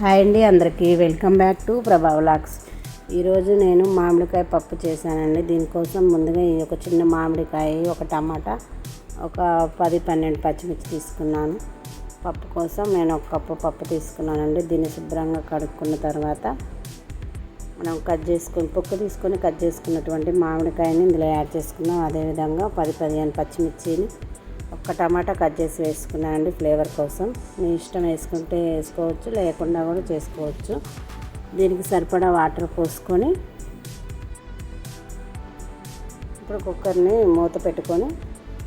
Hi అండి అందరికీ welcome back to Prabha vlogs. ఈరోజు నేను మామిడికాయ పప్పు చేశానండి. దీనికోసం ముందుగా ఈ ఒక చిన్న మామిడికాయ ఒక టమాటా ఒక పది పన్నెండు పచ్చిమిర్చి తీసుకున్నాను. పప్పు కోసం నేను ఒక కప్పు పప్పు తీసుకున్నానండి. దీన్ని శుభ్రంగా కడుక్కున్న తర్వాత మనం కట్ చేసుకుని పొక్కు తీసుకొని కట్ చేసుకున్నటువంటి మామిడికాయని ఇందులో యాడ్ చేసుకున్నాం అదేవిధంగా పది పదిహేను పచ్చిమిర్చిని ఒక్క టమాటా కట్ చేసి వేసుకున్నానండి ఫ్లేవర్ కోసం. మీ ఇష్టం వేసుకుంటే వేసుకోవచ్చు లేకుండా కూడా చేసుకోవచ్చు. దీనికి సరిపడా వాటర్ పోసుకొని ఇప్పుడు కుక్కర్ని మూత పెట్టుకొని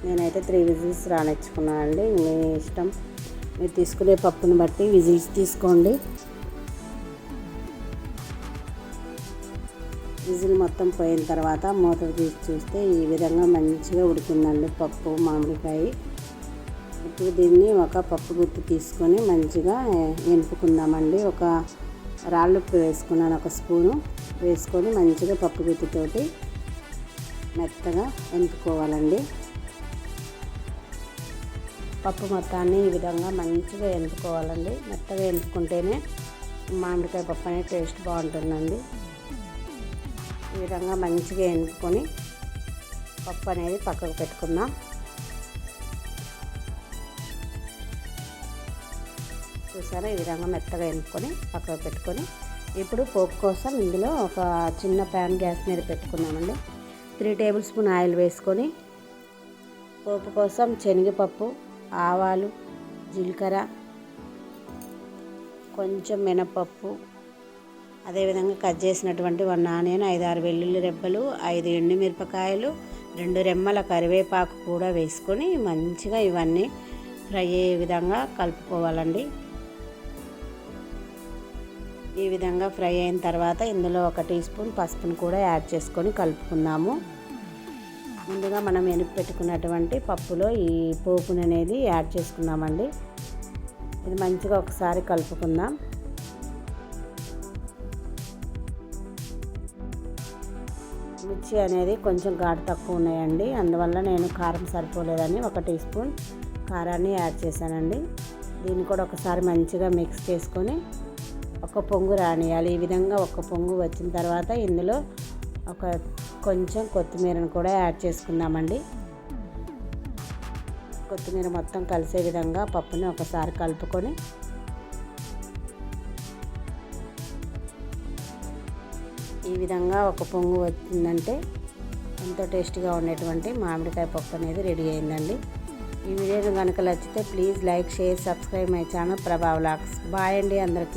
నేనైతే త్రీ విజిల్స్ రానిచ్చుకున్నాను అండి. మీ ఇష్టం మీరు తీసుకునే పప్పుని బట్టి విజిల్స్ తీసుకోండి. విజిల్ మొత్తం పోయిన తర్వాత మూత తీసి చూస్తే ఈ విధంగా మంచిగా ఉడికిందండి పప్పు మామిడికాయ. ఇప్పుడు దీన్ని ఒక పప్పు గుత్తి తీసుకొని మంచిగా ఎనుపుకుందామండి ఒక రాళ్ళు వేసుకున్నాను ఒక స్పూను వేసుకొని మంచిగా పప్పు గుత్తితోటి మెత్తగా ఎంపుకోవాలండి పప్పు మొత్తాన్ని ఈ విధంగా మంచిగా ఎంపుకోవాలండి మెత్తగా ఎంపుకుంటేనే మామిడికాయ పప్పు అనేది టేస్ట్ బాగుంటుందండి. ఈ విధంగా మంచిగా ఎనుకొని పప్పు అనేది పక్కకు పెట్టుకుందాం. చూసారా? ఈ విధంగా మెత్తగా ఎనుకొని పక్కకు పెట్టుకొని ఇప్పుడు పోపు కోసం ఇందులో ఒక చిన్న ప్యాన్ గ్యాస్ మీద పెట్టుకున్నామండి త్రీ టేబుల్ స్పూన్ ఆయిల్ వేసుకొని పోపు కోసం శనగపప్పు ఆవాలు జీలకర్ర కొంచెం మినపప్పు అదేవిధంగా కట్ చేసినటువంటి వన్ ఆనియన్ ఐదు ఆరు వెల్లుల్లి రెబ్బలు ఐదు ఎండు మిరపకాయలు రెండు రెమ్మల కరివేపాకు కూడా వేసుకొని మంచిగా ఇవన్నీ ఫ్రై అయ్యే విధంగా కలుపుకోవాలండి. ఈ విధంగా ఫ్రై అయిన తర్వాత ఇందులో ఒక టీ స్పూన్ పసుపును కూడా యాడ్ చేసుకొని కలుపుకుందాము. ముందుగా మనం ఎనుపు పెట్టుకున్నటువంటి పప్పులో ఈ పోపుని అనేది యాడ్ చేసుకుందామండి. ఇది మంచిగా ఒకసారి కలుపుకుందాం. మిర్చి అనేది కొంచెం ఘాటు తక్కువ ఉన్నాయండి. అందువల్ల నేను కారం సరిపోలేదని ఒక టీ స్పూన్ కారాన్ని యాడ్ చేశానండి. దీన్ని కూడా ఒకసారి మంచిగా మిక్స్ చేసుకొని ఒక పొంగు రానియాలి. ఈ విధంగా ఒక పొంగు వచ్చిన తర్వాత ఇందులో ఒక కొంచెం కొత్తిమీరను కూడా యాడ్ చేసుకుందామండి. కొత్తిమీర మొత్తం కలిసే విధంగా పప్పుని ఒకసారి కలుపుకొని ఈ విధంగా ఒక పొంగు వచ్చిందంటే ఎంతో టేస్టీగా ఉండేటువంటి మామిడికాయ పప్పు అనేది రెడీ అయిందండి. ఈ వీడియోని కనుక నచ్చితే please like share subscribe my channel Prabha vlogs bye అండి అందరికీ.